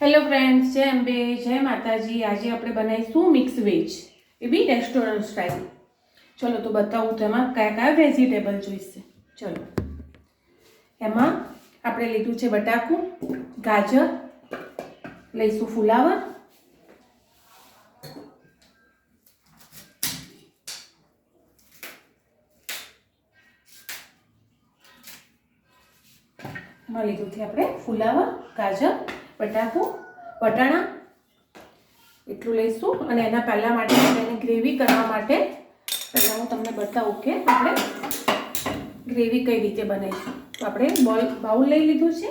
Hello friends જય અંબે, જય માતાજી. આજે આપણે બનાવીશું મિક્સ વેજ એ બી રેસ્ટોરન્ટ સ્ટાઇલ ચલો તો બતાવું તો એમાં કયા કયા વેજીટેબલ જોઈશે. ચલો. એમાં આપણે લીધું છે બટાકું, ગાજર, લઈશું ફુલાવર. એમાં લીધું છે આપણે ફુલાવર, ગાજર બટાકું, વટાણા એટલું લઈશું અને એના પહેલાં માટે એને ગ્રેવી કરવા માટે પહેલાં હું તમને બતાવું કે આપણે ગ્રેવી કઈ રીતે બનાવીશું. તો આપણે બોલ, બાઉલ લઈ લીધું છે.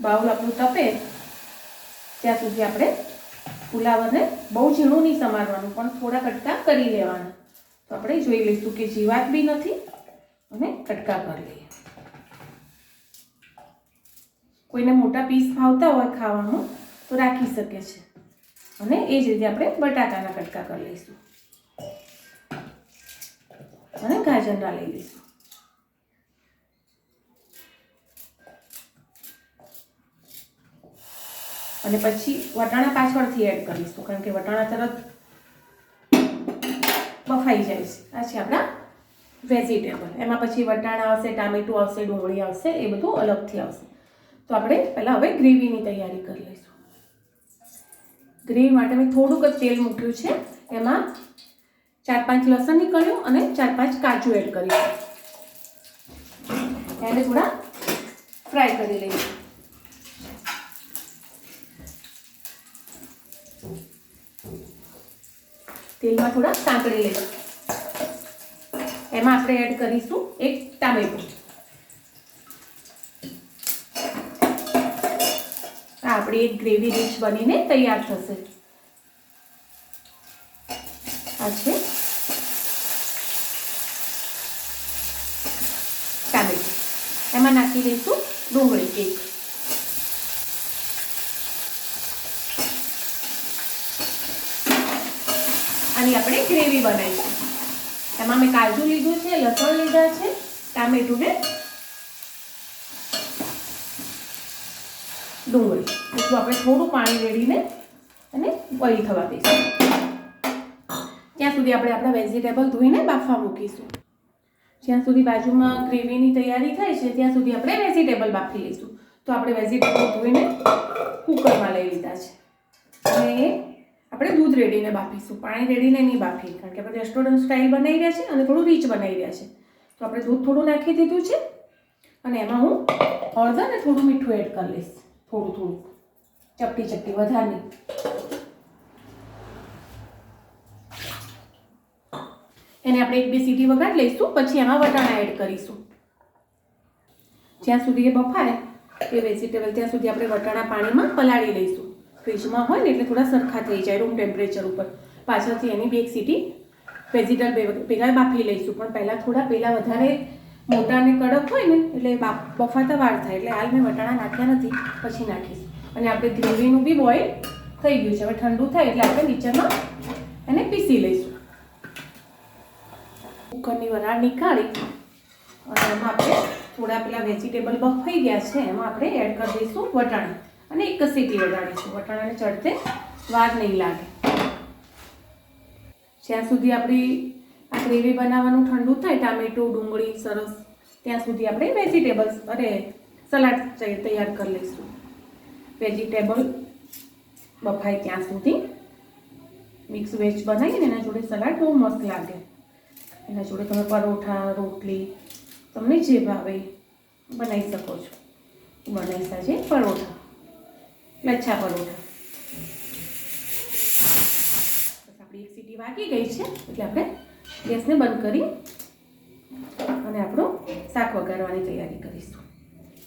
બાઉલ આપણું તપે ત્યાં સુધી આપણે પુલાવને બહુ ઝીણું નહીં સમારવાનું, પણ થોડા કટકા કરી લેવાના. તો આપણે જોઈ લઈશું કે જીવાત બી નથી અને કટકા કરી લઈએ. કોઈને મોટા પીસ ભાવતા હોય ખાવાનું, તો રાખી શકે છે. અને એ જ રીતે આપણે બટાકાના કટકા કરી લઈશું. અને ગાજરના લઈ લઈશું. અને પછી વટાણા પાછળથી એડ કરીશું કારણ કે વટાણા તરત બફાઈ જાય છે. આ છે આપણા વેજીટેબલ એમાં પછી વટાણા આવશે, ટામેટું આવશે, ડુંગળી આવશે, એ બધું અલગથી આવશે. તો આપણે પહેલાં હવે ગ્રેવીની તૈયારી કરી લઈશું. ગ્રેવી માટે મેં થોડુંક જ તેલ મૂક્યું છે. એમાં ચાર પાંચ લસણ નીકળ્યું અને ચાર પાંચ કાજુ એડ કરીશું. એને થોડા ફ્રાય કરી લઈશું. તેલમાં થોડા સાંકળી લઈશું. એમાં આપણે એડ કરીશું એક ટામેટું આ આપણી એક ગ્રેવી ડીશ બનીને તૈયાર થશે. આ છે ટામેટું. એમાં નાખી દઈશું ડુંગળી એક આની આપણે ગ્રેવી બનાવીશું. એમાં મેં કાજુ લીધું છે, લસણ લીધા છે, ટામેટું ને ડુંગળી. એટલું આપણે થોડું પાણી રેડીને અને બોઈલ થવા દઈશું. ત્યાં સુધી આપણે આપણા વેજીટેબલ ધોઈને બાફવા મૂકીશું. જ્યાં સુધી બાજુમાં ગ્રેવીની તૈયારી થાય છે, ત્યાં સુધી આપણે વેજીટેબલ બાફી લઈશું. તો આપણે વેજીટેબલ ધોઈને કુકરમાં લઈ લીધા છે. અને આપણે દૂધ રેડીને બાફીશું. પાણી રેડીને નહીં બાફી કારણ કે આપણે રેસ્ટોરન્ટ સ્ટાઇલ બનાવી રહ્યા છે અને થોડું રીચ બનાવી રહ્યા છે. તો આપણે દૂધ થોડું નાખી દીધું છે અને એમાં હું હળદર અને થોડું મીઠું એડ કરી લઈશ. થોડું થોડું ચપટી ચપટી વધારે એને આપણે એક બે સીટી વગાડી લઈશું, પછી એમાં વટાણા એડ કરીશું. જ્યાં સુધી એ બફાય એ વેજીટેબલ ત્યાં સુધી આપણે વટાણા પાણીમાં પલાળી લઈશું. ફ્રીજમાં હોય ને એટલે થોડા સરખા થઈ જાય રૂમ ટેમ્પરેચર ઉપર. પાછળથી એની બે એક સીટી વેજીટેબલ ભેગા બાફી લઈશું. પણ પહેલાં થોડા, પહેલાં વધારે મોટા અને કડક હોય ને, એટલે બફાતા વાર થાય. એટલે હાલ મેં વટાણા નાખ્યા નથી, પછી નાખીશ. અને આપણે ગ્રેવીનું બી બોઇલ થઈ ગયું છે. હવે ઠંડુ થાય એટલે આપણે નીચેમાં એને પીસી લઈશું. કુકરની વરાળ નીકાળી અને એમાં આપણે થોડા પેલા વેજીટેબલ બફાઈ ગયા છે. એમાં આપણે એડ કરી દઈશું વટાણા. અને એક સીટી વગાડીશું વટાણાને ચડતે વાર નહીં લાગે. જ્યાં સુધી આપણી આ ગ્રેવી બનાવવાનું ઠંડુ થાય, ટામેટું, ડુંગળી, સરસ. ત્યાં સુધી આપણે વેજીટેબલ્સ, અરે, સલાડ તૈયાર કરી લઈશું. વેજીટેબલ બફાય ત્યાં સુધી. મિક્સ વેજ બનાવીને એના જોડે સલાડ બહુ મસ્ત લાગે. એના જોડે તમે પરોઠા, રોટલી, તમને જે ભાવે બનાવી શકો છો. બનાવીશ છે પરોઠા. લચ્છા પરોઠા. બસ આપણી એક સીટી વાગી ગઈ છે, એટલે આપણે ગેસને બંધ કરી અને આપણું શાક વઘારવાની તૈયારી કરીશું.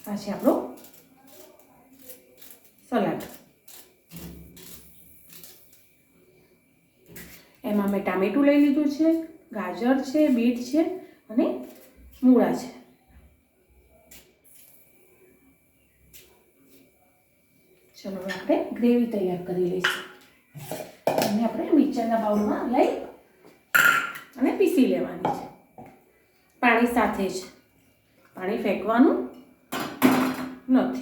આ છે આપણો સલાડ. એમાં મેં ટામેટું લઈ લીધું છે, ગાજર છે, બીટ છે અને મૂળા છે. ચલો આપણે ગ્રેવી તૈયાર કરી લઈશું. અને આપણે મિક્સરના બાઉલમાં લઈ અને પીસી લેવાની છે. પાણી સાથે જ. પાણી ફેંકવાનું નથી.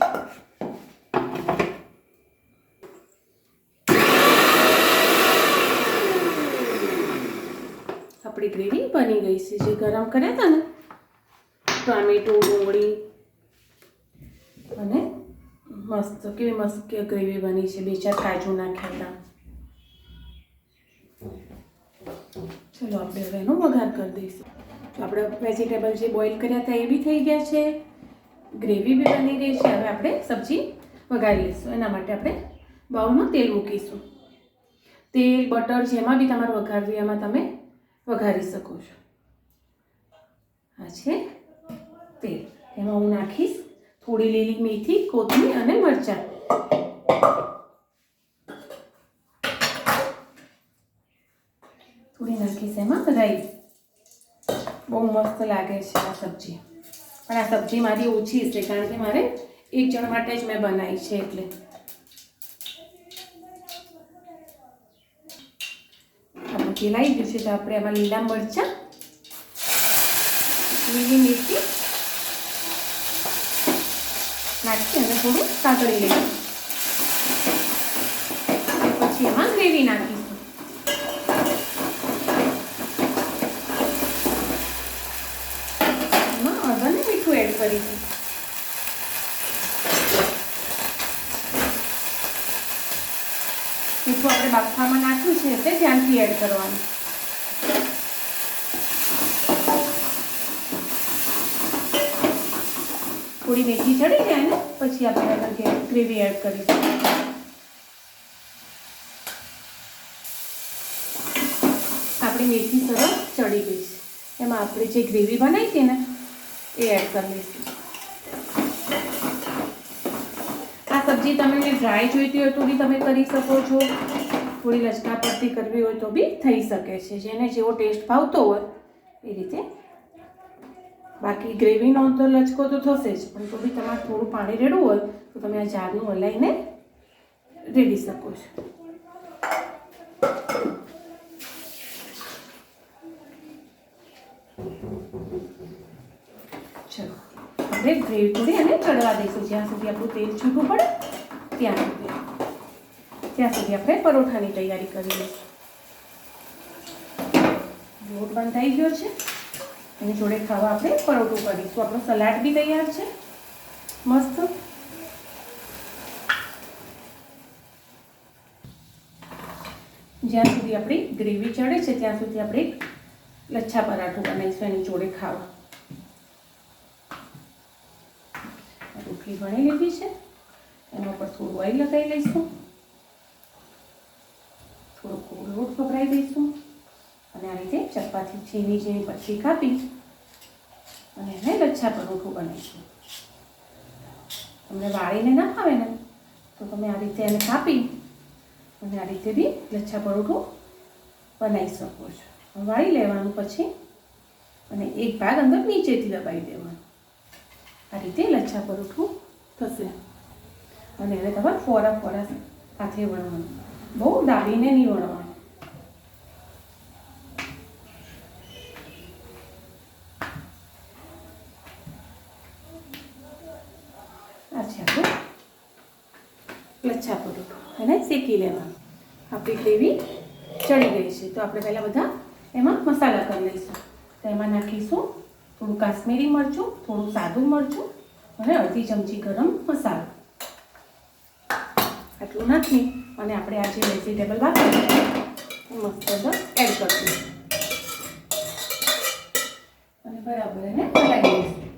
આપણી ગ્રેવી બની ગઈ છે જે ગરમ કર્યા હતા ને? ટામેટું, ડુંગળી અને મસ્ત, કેવી મસ્ત ગ્રેવી બની છે. બે ચાર કાજુ નાખ્યા હતા. ચલો આપણે હવે એનો વઘાર કરી દઈશું. તો આપણે વેજીટેબલ જે બોઇલ કર્યા હતા એ બી થઈ ગયા છે. ગ્રેવી બી બની ગઈ છે. હવે આપણે સબ્જી વઘારી લઈશું. એના માટે આપણે બાઉલમાં તેલ મૂકીશું. તેલ, બટર જેમાં બી તમારે વઘારવી એમાં તમે વઘારી શકો છો. આ છે તેલ. એમાં હું નાખીશ થોડી લીલી મેથી, કોથમીર અને મરચાં થોડી નાખીશ એમાં રાઈ બહુ મસ્ત લાગે છે આ સબ્જી. પણ આ સબ્જી મારી ઓછી છે કારણ કે મારે એક જણ માટે જ મેં બનાવી છે એટલે. આપણે આવી ગયું તો આપણે એમાં લીલા મરચાં, લીલી મેથી નાખી અને થોડું સાંકળી લઈએ. પછી એમાં ગ્રેવી નાખીશું એમાં હળદર અને કરીશું મીઠું આપણે બાફામાં નાખ્યું છે તે ધ્યાનથી એડ કરવાનું. થોડી મેથી ચડી જાય ને, પછી આપણે એમાં ગ્રેવી એડ કરીશું. આપણી મેથી સરસ ચડી ગઈ છે. એમાં આપણે જે ગ્રેવી બનાવી હતી ને એ એડ કરી આ સબ્જી તમને ડ્રાય જોઈતી હોય તો બી તમે કરી શકો છો. થોડી લચકા પડતી કરવી હોય તો બી થઈ શકે છે. જેને જેવો ટેસ્ટ ભાવતો હોય એ રીતે. બાકી ગ્રેવીનો તો લચકો તો થશે જ, પણ તો બી તમારે થોડું પાણી રેડવું હોય તો તમે આ જારનું હલાવીને રેડી શકો છો. ચલો. આપણે ગ્રેવી થોડી અને ચડવા દઈશું. જ્યાં સુધી આપણું તેલ છૂટું પડે, ત્યાં સુધી. ત્યાં સુધી આપણે પરોઠાની તૈયારી કરી લઈશું. લોટ બંધાઈ ગયો છે. એની જોડે ખાવા આપણે પરોઠું કરીશું. આપણો સલાડ બી તૈયાર છે. મસ્ત. જ્યાં સુધી આપણી ગ્રેવી ચડે છે, ત્યાં સુધી આપણે લચ્છા પરાઠું બનાવીશું એની જોડે ખાવા. રોટલી વણી લીધી છે. એના પર થોડું ઓઇલ લગાવી લઈશું. થોડુંક લોટ વપરાઈ દઈશું. અને આ રીતે ચપાતી ઝીણી ઝીણી પછી કાપી અને એને લચ્છા પરોઠું બનાવીશું. તમને વાળીને ના ખાવે ને, તો તમે આ રીતે એને કાપી અને આ રીતે બી લચ્છા પરોઠું બનાવી શકો છો. વાળી લેવાનું પછી અને એક ભાગ અંદર નીચેથી દબાવી દેવાનું. આ રીતે લચ્છા પરોઠું થશે. અને એને ખબર ફોરા ફોરા હાથે વણવાનું. બહુ દાબીને નહીં વણવાનું. લચ્છા પરોઠું એને શેકી લેવાનું. આપણી ગ્રેવી ચડી ગઈ છે. તો આપણે પહેલાં બધા એમાં મસાલા કરી લઈશું. તો એમાં નાખીશું થોડું કાશ્મીરી મરચું, થોડું સાદું મરચું અને અડધી ચમચી ગરમ મસાલો. આટલું નાખી અને આપણે આ જે વેજીટેબલ વાપરીએ મસ્ત એડ કરીશું. અને બરાબર એને હલાવી દઈશું.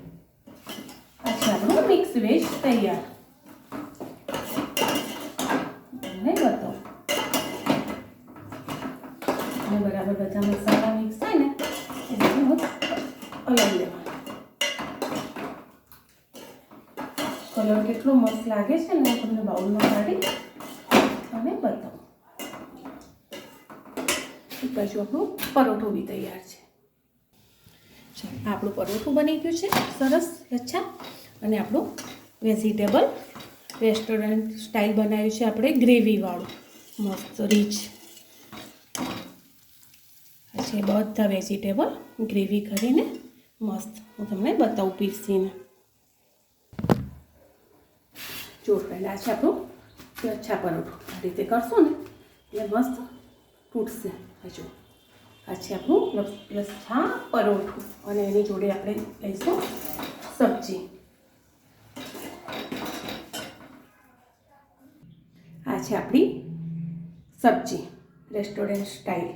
આ આપણું મિક્સ વેજ તૈયાર તમને બતાવો અને બરાબર બધા મસાલા મિક્સ થાય ને એટલે મસ્ત હલાવી લેવાનું કલર કેટલો મસ્ત લાગે છે ને, હું તમને બાઉલમાં કાઢી અને બતાવું. બાજુ આપણું પરોઠું બી તૈયાર છે. આપણું પરોઠું બની ગયું છે, સરસ લચ્છા અને આપણું વેજીટેબલ રેસ્ટોરન્ટ સ્ટાઇલ બનાવ્યું છે આપણે, ગ્રેવીવાળું. મસ્ત રીચ પછી બધા વેજીટેબલ ગ્રેવી કરીને મસ્ત. હું તમને બતાવું પીસીને જો ફ્રેન્ડ આ છે આપણું પરોઠું આ રીતે કરશું ને, એટલે મસ્ત તૂટશે. હજુ આ છે આપણું લચ્છા પરોઠું અને એની જોડે આપણે લઈશું સબ્જી. આ છે આપણી સબ્જી, રેસ્ટોરન્ટ સ્ટાઇલ.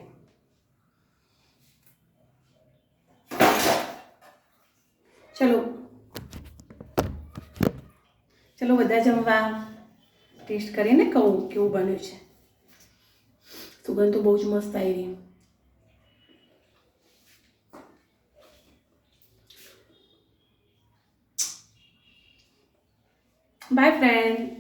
ચલો ચલો બધા જમવા ટેસ્ટ કરીને કહું કેવું બન્યું છે. સુગંધ તો બહુ જ મસ્ત આવી બાય ફ્રેન્ડ